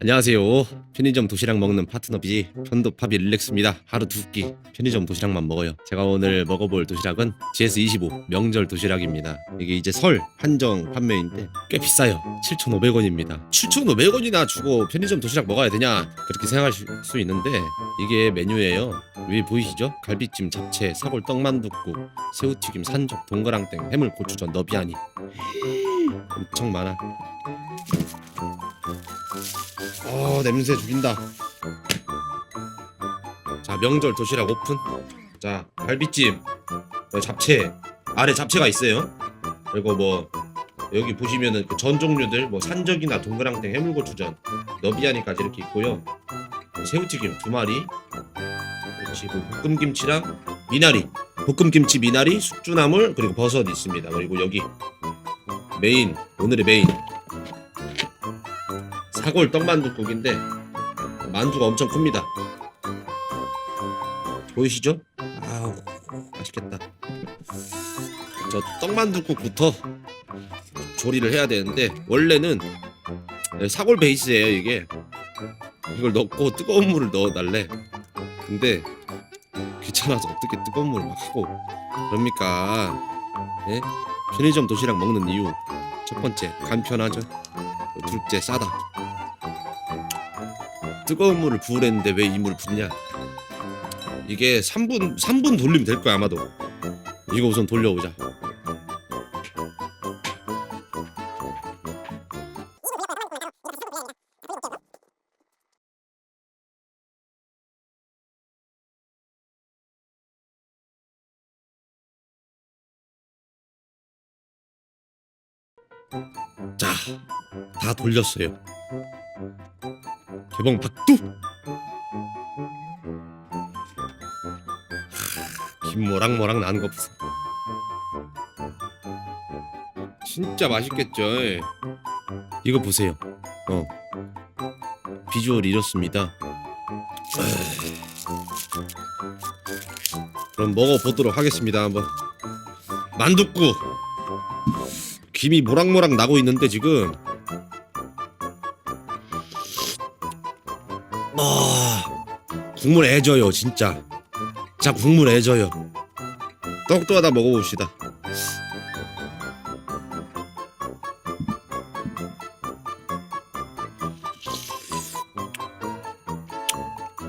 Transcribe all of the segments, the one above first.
안녕하세요. 편의점 도시락 먹는 파트너비 편도파비 릴렉스입니다. 하루 두 끼 편의점 도시락만 먹어요. 제가 오늘 먹어볼 도시락은 GS25 명절 도시락입니다. 이게 이제 설 한정 판매인데 꽤 비싸요. 7,500원입니다. 7,500원이나 주고 편의점 도시락 먹어야 되냐 그렇게 생각하실 수 있는데 이게 메뉴예요. 위에 보이시죠? 갈비찜, 잡채, 사골, 떡만둣국, 새우튀김, 산적, 동그랑땡, 해물, 고추전, 너비아니 엄청 많아. 어 냄새 죽인다. 자 명절 도시락 오픈. 자 갈비찜, 어, 잡채 아래 잡채가 있어요. 그리고 뭐 여기 보시면은 그 전 종류들 뭐 산적이나 동그랑땡, 해물고추전, 너비아니까지 이렇게 있고요. 새우튀김 두 마리. 그렇지 뭐 볶음김치랑 미나리, 볶음김치 미나리, 숙주나물 그리고 버섯 있습니다. 그리고 여기 메인 오늘의 메인 사골 떡만둣국인데 만두가 엄청 큽니다. 보이시죠? 아우 맛있겠다. 저 떡만둣국부터 조리를 해야 되는데 원래는 사골 베이스예요 이게. 이걸 넣고 뜨거운 물을 넣어달래. 근데 귀찮아서 어떻게 뜨거운 물을 막 하고 그럽니까? 예? 편의점 도시락 먹는 이유 첫 번째 간편하죠. 둘째 싸다. 뜨거운 물을 부으랬는데 왜 이 물을 붓냐? 이게 3분 3분 돌리면 될 거야 아마도. 이거 우선 돌려보자. 자, 다 돌렸어요. 개봉 박두. 하, 김 모락모락 나는 거 보소. 진짜 맛있겠죠. 예. 이거 보세요. 어. 비주얼 이렇습니다. 그럼 먹어보도록 하겠습니다. 한번 만둣국. 김이 모락모락 나고 있는데 지금 국물 애져요 진짜. 자 국물 애져요. 떡도 하나 먹어봅시다.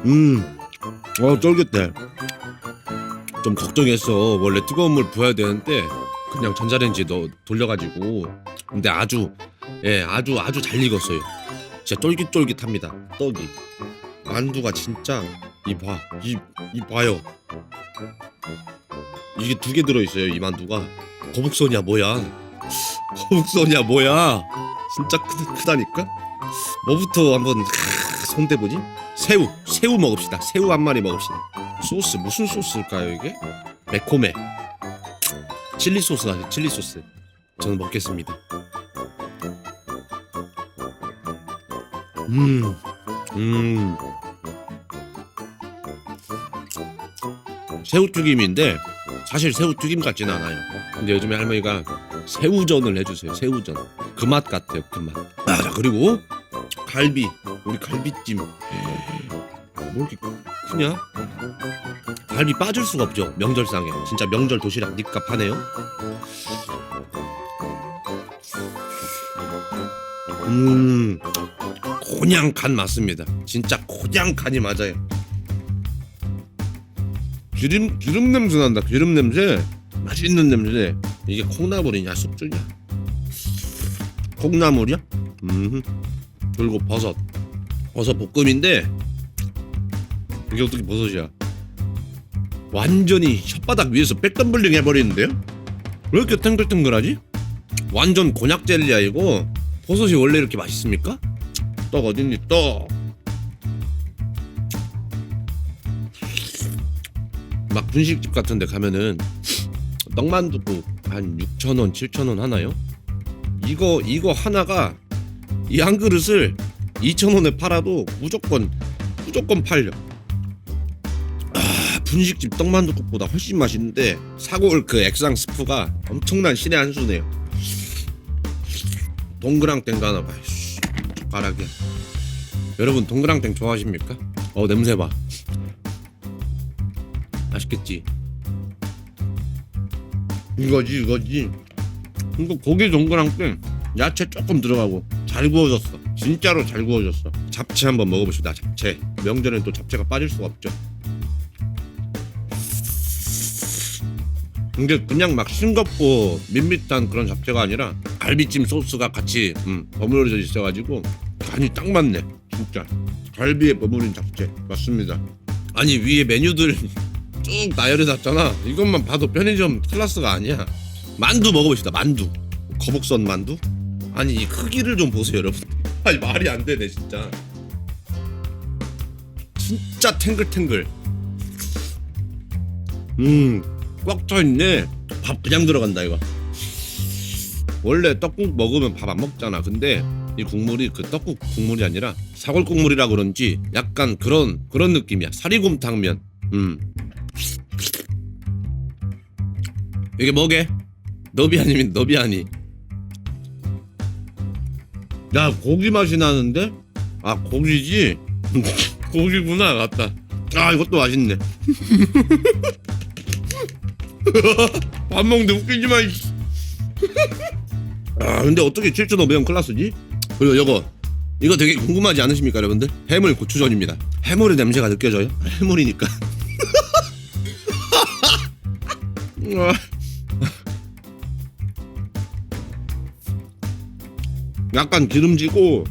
음 어 쫄깃해. 좀 걱정했어. 원래 뜨거운 물 부어야 되는데 그냥 전자레인지 넣 돌려가지고. 근데 아주 예 아주 아주 잘 익었어요. 진짜 쫄깃쫄깃합니다. 떡이 만두가 진짜 이봐 이 이 봐요. 이게 두 개 들어있어요 이 만두가. 거북선이야 뭐야? 거북선이야 뭐야? 진짜 크, 크다니까? 뭐부터 한번 손대보지? 새우 새우 먹읍시다. 새우 한 마리 먹읍시다. 소스 무슨 소스일까요 이게? 매콤해. 칠리 소스 같아요 칠리 소스. 저는 먹겠습니다. 음, 음. 새우튀김인데 사실 새우튀김 같지는 않아요. 근데 요즘에 할머니가 새우전을 해주세요. 새우전. 그 맛 같아요 그 맛. 아, 자, 그리고 갈비. 우리 갈비찜. 뭐 이렇게 크냐? 갈비 빠질 수가 없죠 명절상에. 진짜 명절 도시락 니값 하네요. 음 그냥 간 맞습니다. 진짜 그냥 간이 맞아요. 기름 기름 냄새 난다. 기름 냄새? 맛있는 냄새 이게 콩나물이냐 숙주냐? 콩나물이야? 음 그리고 버섯. 버섯 볶음인데 이게 어떻게 버섯이야? 완전히 혓바닥 위에서 백덤블링 해버리는데요? 왜 이렇게 탱글탱글하지? 완전 곤약 젤리야 이거. 버섯이 원래 이렇게 맛있습니까? 떡 어딨니 떡? 막 분식집 같은 데 가면은 떡만둣국 한 6,000원, 7,000원 하나요? 이거 이거 하나가 이 한 그릇을 2,000원에 팔아도 무조건 무조건 팔려. 분식집 떡만둣국보다 훨씬 맛있는데 사골 그 액상 스프가 엄청난 신의 한 수네요. 동그랑땡도 하나 봐. 씨, 젓가락에 여러분 동그랑땡 좋아하십니까? 어 냄새 봐. 맛있겠지? 이거지 이거지. 이거 고기 동그랑땡 야채 조금 들어가고 잘 구워졌어. 진짜로 잘 구워졌어. 잡채 한번 먹어봅시다 잡채. 명절엔 또 잡채가 빠질 수가 없죠. 이게 그냥 막 싱겁고 밋밋한 그런 잡채가 아니라 갈비찜 소스가 같이 음, 버무려져 있어가지고 간이 딱 맞네 진짜. 갈비에 버무린 잡채 맞습니다. 아니 위에 메뉴들 쭉 나열해 놨잖아. 이것만 봐도 편의점 클래스가 아니야. 만두 먹어봅시다 만두. 거북선 만두? 아니 이 크기를 좀 보세요 여러분. 아니 말이 안 되네 진짜. 진짜 탱글탱글. 음꽉 차있네. 밥 그냥 들어간다 이거 원래 떡국 먹으면 밥 안 먹잖아. 근데 이 국물이 그 떡국 국물이 아니라 사골 국물이라 그런지 약간 그런 그런 느낌이야. 사리곰탕면. 음. 이게 뭐게? 너비 아니면 너비 아니? 야 고기 맛이 나는데? 아 고기지? 고기구나 맞다. 아 이것도 맛있네. 밥 먹는데 웃기지 마 이씨. 아 근데 어떻게 7,500원 클라스지? 그리고 이거 이거 되게 궁금하지 않으십니까 여러분들? 해물 고추전입니다 해물의 냄새가 느껴져요? 해물이니까 아. 약간 기름지고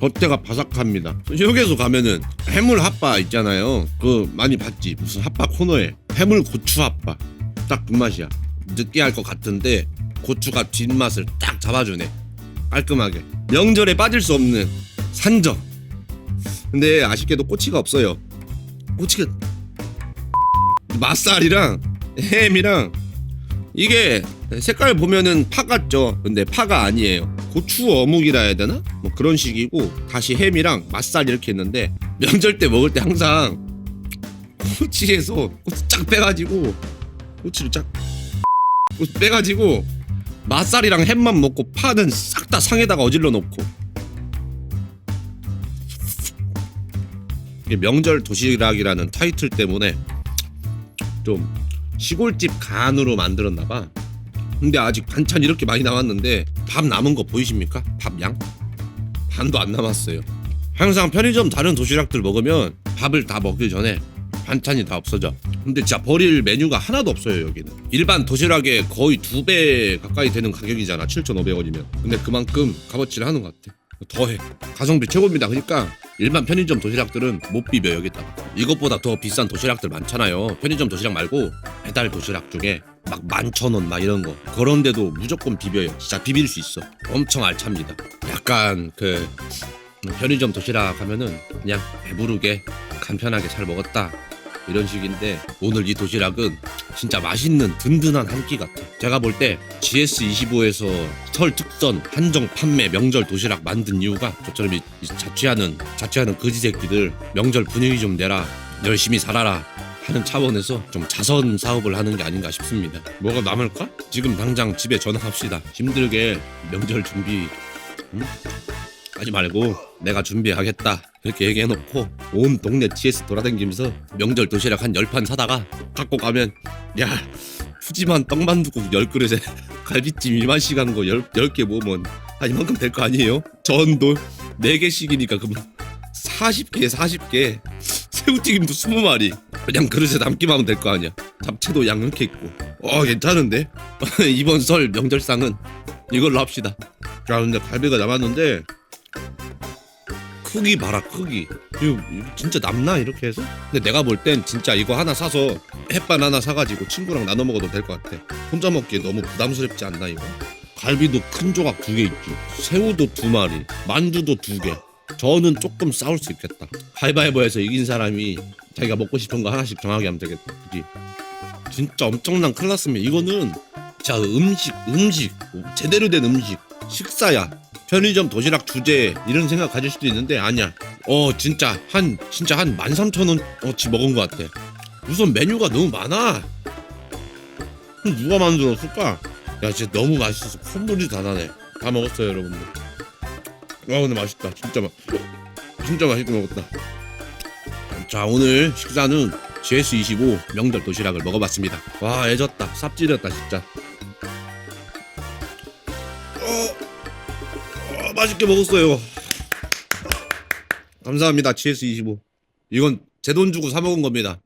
겉에가 바삭합니다 여기서 가면은 해물 핫바 있잖아요 그 많이 봤지 무슨 핫바 코너에 해물 고추 핫바 딱 그 맛이야 느끼할 것 같은데 고추가 뒷맛을 딱 잡아주네. 깔끔하게. 명절에 빠질 수 없는 산적 근데 아쉽게도 꼬치가 없어요. 꼬치가 맛살이랑 햄이랑 이게 색깔 보면은 파 같죠? 근데 파가 아니에요. 고추 어묵이라 해야 되나? 뭐 그런 식이고 다시 햄이랑 맛살 이렇게 했는데 명절 때 먹을 때 항상 꼬치에서 꼬치 쫙 빼가지고 꼬치를 쫙 빼가지고 맛살이랑 햄만 먹고 파는 싹 다 상에다가 어질러 놓고 명절 도시락이라는 타이틀 때문에 좀 시골집 간으로 만들었나 봐. 근데 아직 반찬 이렇게 많이 남았는데 밥 남은 거 보이십니까? 밥 양? 반도 안 남았어요. 항상 편의점 다른 도시락들 먹으면 밥을 다 먹기 전에 반찬이 다 없어져. 근데 진짜 버릴 메뉴가 하나도 없어요 여기는. 일반 도시락에 거의 두 배 가까이 되는 가격이잖아. 7,500원이면. 근데 그만큼 값어치를 하는 것 같아. 더해. 가성비 최고입니다. 그러니까 일반 편의점 도시락들은 못 비벼 여기다. 이것보다 더 비싼 도시락들 많잖아요. 편의점 도시락 말고 배달 도시락 중에 막 만천 원 막 이런 거 그런데도 무조건 비벼요. 진짜 비빌 수 있어. 엄청 알찹니다. 약간 그 편의점 도시락 하면은 그냥 배부르게 간편하게 잘 먹었다 이런 식인데 오늘 이 도시락은 진짜 맛있는 든든한 한 끼 같아. 제가 볼 때 GS25에서 설 특선 한정 판매 명절 도시락 만든 이유가 저처럼 이, 이 자취하는 자취하는 거지 새끼들 명절 분위기 좀 내라 열심히 살아라 하는 차원에서 좀 자선 사업을 하는 게 아닌가 싶습니다. 뭐가 남을까? 지금 당장 집에 전화합시다. 힘들게 명절 준비 응? 하지 말고 내가 준비하겠다 이렇게 얘기해놓고 온 동네 TS 돌아다니면서 명절 도시락 한 열 판 사다가 갖고 가면 야 푸짐한 떡만두국 열 그릇에 갈비찜 1만씩 하는 거열열개 모으면 한 이만큼 될 거 아니에요? 전도 4개씩이니까 그럼 40개 40개. 새우튀김도 20마리. 그냥 그릇에 담기만 하면 될 거 아니야. 잡채도 양 이렇게 있고. 어 괜찮은데? 이번 설 명절상은 이걸로 합시다. 자 근데 갈비가 남았는데 크기 봐라 크기. 이거, 이거 진짜 남나 이렇게 해서? 근데 내가 볼 땐 진짜 이거 하나 사서 햇반 하나 사가지고 친구랑 나눠 먹어도 될 것 같아. 혼자 먹기에 너무 부담스럽지 않나 이거? 갈비도 큰 조각 두 개 있지. 새우도 두 마리 만두도 두개. 저는 조금 싸울 수 있겠다. 가위바위보에서 이긴 사람이 자기가 먹고 싶은 거 하나씩 정하게 하면 되겠다. 그지? 진짜 엄청난 클라스면 이거는 자 음식 음식. 제대로 된 음식. 식사야 편의점 도시락 주제 이런 생각 가질 수도 있는데 아니야. 어 진짜 한 진짜 한 13,000원어치 먹은 것 같아. 우선 메뉴가 너무 많아. 누가 만들었을까 야 진짜 너무 맛있어서 콧물이 다 나네. 다 먹었어요 여러분들. 와 근데 맛있다. 진짜 맛 진짜 맛있게 먹었다. 자 오늘 식사는 GS25 명절 도시락을 먹어봤습니다. 와 애졌다. 쌉질렸다 진짜. 어, 어, 맛있게 먹었어요. 감사합니다 GS25. 이건 제 돈 주고 사 먹은 겁니다.